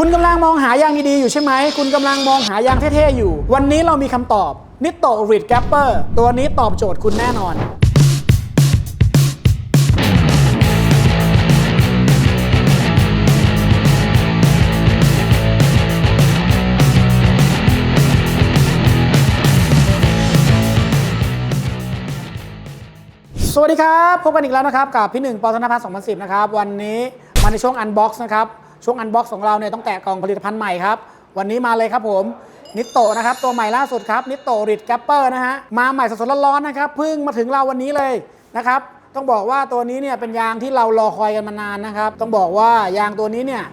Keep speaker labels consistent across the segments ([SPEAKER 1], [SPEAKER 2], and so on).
[SPEAKER 1] คุณกำลังมองหายางดีๆอยู่ใช่ไหม คุณกำลังมองหายางเท่ๆอยู่ วันนี้เรามีคำตอบ นิโตริดแกปเปอร์ตัวนี้ตอบโจทย์คุณแน่นอนสวัสดีครับ พบกันอีกแล้วนะครับ กับพี่หนึ่งปอธนพัฒน์2010 นะครับ วันนี้มาในช่วงอันบ็อกซ์นะครับ ช่วงอันบ็อกซ์ของเราเนี่ยต้องแกะกล่องผลิตภัณฑ์ใหม่ครับ วันนี้มาเลยครับผมนิโตนะครับ ตัวใหม่ล่าสุดครับนิโตริดแกปเปอร์นะฮะมาใหม่สดๆร้อนๆนะครับเพิ่งมาถึงเราวันนี้เลยนะครับต้องบอกว่าตัวนี้เนี่ยเป็นยางที่เรารอคอยกันมานานนะครับ ต้องบอกว่ายางตัวนี้เนี่ย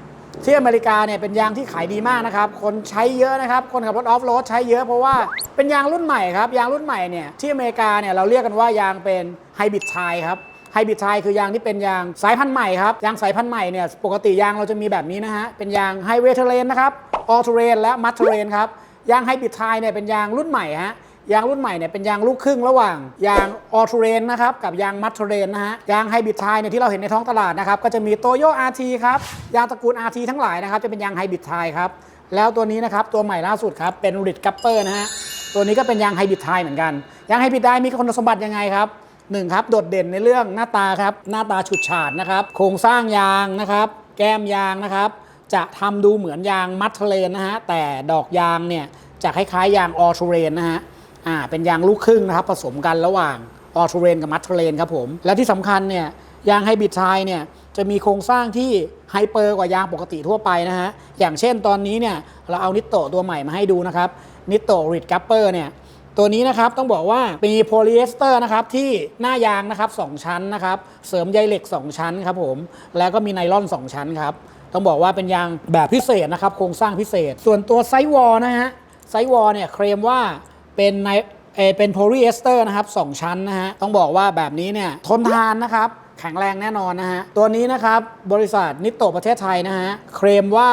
[SPEAKER 1] ที่อเมริกาเนี่ยเป็นยางที่ขายดีมากนะครับ คนใช้เยอะนะครับ คนขับรถออฟโรดใช้เยอะเพราะว่าเป็นยางรุ่นใหม่ครับ ยางรุ่นใหม่เนี่ยที่อเมริกาเนี่ยเราเรียกกันว่ายางเป็นไฮบริดไทครับ ไฮบริดไทคือยางที่เป็นยางสายพันธุ์ใหม่ครับ ยางสายพันธุ์ใหม่เนี่ยปกติยางเราจะมีแบบนี้นะฮะ เป็นยางไฮเวทเทเรนนะครับออเทเรนและมัดเทเรนครับ ยางไฮบริดไทเนี่ยเป็นยางรุ่นใหม่ฮะยางรุ่นใหม่เนี่ยเป็นยางลูกครึ่งระหว่าง ยางออ t เทเรนนะครับกับยางมัดเทเรนนะฮะยางไฮบริดไทเนี่ยที่เราเห็นในท้องตลาดนะครับก็จะมีโตโย RT ครับยางตระกูล RT ทั้งหลายนะครับจะเป็นยางไฮบริดไทครับแล้วตัวนี้นะครับตัวใหม่ล่าสุดครับเป็นริดกัปเปอร์นะฮะตัวนี้ก็เป็นยางไฮบริดไทเหมือนกันยางไฮบริดไทมีคุณสมบัติยังไงครับ หนึ่งครับโดดเด่นในเรื่องหน้าตาครับหน้าตาฉูดฉาดนะครับโครงสร้างยางนะครับ แก้มยางนะครับ จะทำดูเหมือนยางมัดเทเลนนะฮะแต่ดอกยางเนี่ยจะคล้ายๆยางออทูเรนนะฮะอ่าเป็นยางลูกครึ่งนะครับผสมกันระหว่างออทูเรนกับมัดเทเลนครับผมและที่สำคัญเนี่ยยางไฮบริดไทเนี่ยจะมีโครงสร้างที่ไฮเปอร์กว่ายางปกติทั่วไปนะฮะอย่างเช่นตอนนี้เนี่ยเราเอานิโตตัวใหม่มาให้ดูนะครับนิโตริดกัปเปอร์เนี่ย ตัวนี้นะครับต้องบอกว่ามีโพลีเอสเตอร์นะครับที่หน้ายางนะครับสองชั้นนะครับ เสริมใยเหล็ก 2 ชั้นครับผม แล้วก็มีไนลอน 2 ชั้นครับ ต้องบอกว่าเป็นยางแบบพิเศษนะครับ โครงสร้างพิเศษ ส่วนตัวไซวอลนะฮะไซวอลเนี่ยเคลมว่าเป็นไนเอเป็นโพลีเอสเตอร์นะครับสองชั้นนะฮะต้องบอกว่าแบบนี้เนี่ยทนทานนะครับ ข็งแรงแน่นอนนะฮะ ตัวนี้นะครับ บริษัทนิโตประเทศไทยนะฮะ เคลมว่า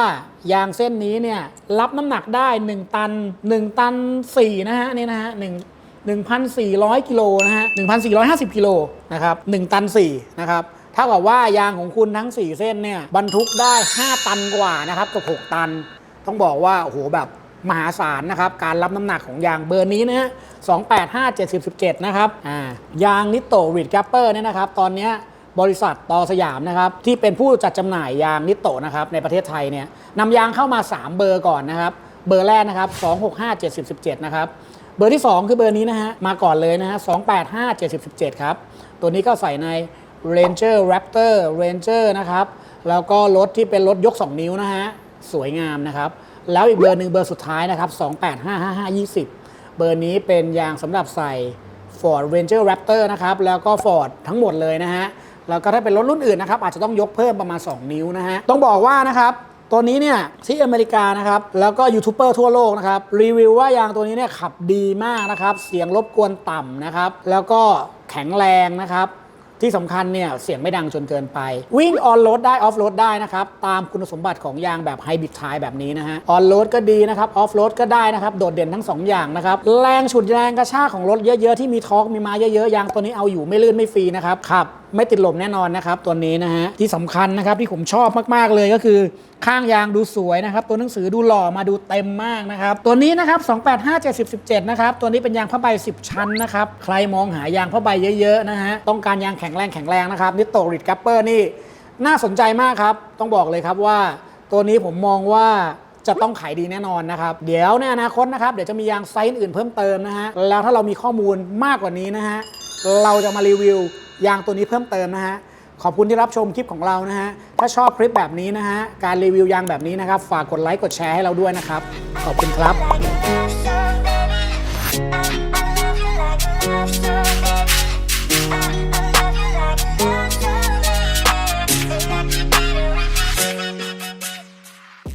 [SPEAKER 1] ยางเส้นนี้เนี่ย รับน้ำหนักได้ 1 ตัน 1 ตัน 4 นะฮะ นี่นะฮะ1 1,400 กิโลนะฮะ 1,450 กิโลนะครับ 1 ตัน 4 นะครับเท่ากับว่ายางของคุณทั้ง 4 เส้นเนี่ยบรรทุกได้ 5 ตันกว่านะครับกับ 6 ตัน ต้องบอกว่าโอ้โหแบบมหาศาลนะครับ การรับน้ำหนักของยางเบอร์นี้นะฮะ 285 70 17 นะครับ อ่า ยางนิโตริดแกปเปอร์เนี่ยนะครับ ตอนเนี้ย บริษัทตอสยามนะครับที่เป็นผู้จัดจำหน่ายยางนิโตนะครับในประเทศไทยเนี่ยนำยางเข้ามา 3 เบอร์ก่อนนะครับ เบอร์แรกนะครับ265 70 17 นะครับ เบอร์ที่ 2 คือเบอร์นี้นะฮะมาก่อนเลยนะฮะ285 70 17 ครับ ตัวนี้ก็ใส่ใน Ranger Raptor Ranger นะครับ แล้วก็รถที่เป็นรถยก 2 นิ้วนะฮะสวยงามนะครับ แล้วอีกเบอร์หนึ่งเบอร์สุดท้ายนะครับ285 55 20 เบอร์นี้เป็นยางสำหรับใส่ Ford Ranger Raptor นะครับแล้วก็ Ford ทั้งหมดเลยนะฮะ แล้วก็ถ้าเป็นรถรุ่นอื่นนะครับ อาจจะต้องยกเพิ่มประมาณ 2 นิ้วนะฮะ ต้องบอกว่านะครับตัวนี้เนี่ยที่อเมริกานะครับ แล้วก็ยูทูบเบอร์ทั่วโลกนะครับ รีวิวว่ายางตัวนี้เนี่ยขับดีมากนะครับ เสียงรบกวนต่ำนะครับ แล้วก็แข็งแรงนะครับ ที่สำคัญเนี่ยเสียงไม่ดังจนเกินไป วิ่งออนโรดได้ออฟโรดได้นะครับ ตามคุณสมบัติของยางแบบไฮบริดไทแบบนี้นะฮะออนโรดก็ดีนะครับออฟโรดก็ได้นะครับโดดเด่นทั้ง 2 อย่างนะครับ แรงฉุดแรงกระชากของรถเยอะๆที่มีทอร์กมีมาเยอะๆยางตัวนี้เอาอยู่ไม่ลื่นไม่ฟรีนะครับขับ ไม่ติดลมแน่นอนนะครับตัวนี้นะฮะที่สำคัญนะครับที่ผมชอบมากๆเลยก็คือ ข้างยางดูสวยนะครับ ตัวหนังสือดูหล่อมาดูเต็มมากนะครับ ตัวนี้นะครับ 285 70 17 นะครับ ตัวนี้เป็นยางผ้าใบ 10 ชั้นนะครับ ใครมองหายางผ้าใบเยอะๆนะฮะต้องการยางแข็งแรงแข็งแรงนะครับนิโตริดกัปเปอร์นี่น่าสนใจมากครับ ต้องบอกเลยครับว่า ตัวนี้ผมมองว่าจะต้องขายดีแน่นอนนะครับ เดี๋ยวในอนาคตนะครับ เดี๋ยวจะมียางไซส์อื่นเพิ่มเติมนะฮะ แล้วถ้าเรามีข้อมูลมากกว่านี้นะฮะ เราจะมารีวิว ยางตัวนี้เพิ่มเติมนะฮะ ขอบคุณที่รับชมคลิปของเรานะฮะ ถ้าชอบคลิปแบบนี้นะฮะ การรีวิวยางแบบนี้นะครับ ฝากกดไลค์กดแชร์ให้เราด้วยนะครับ ขอบคุณครับ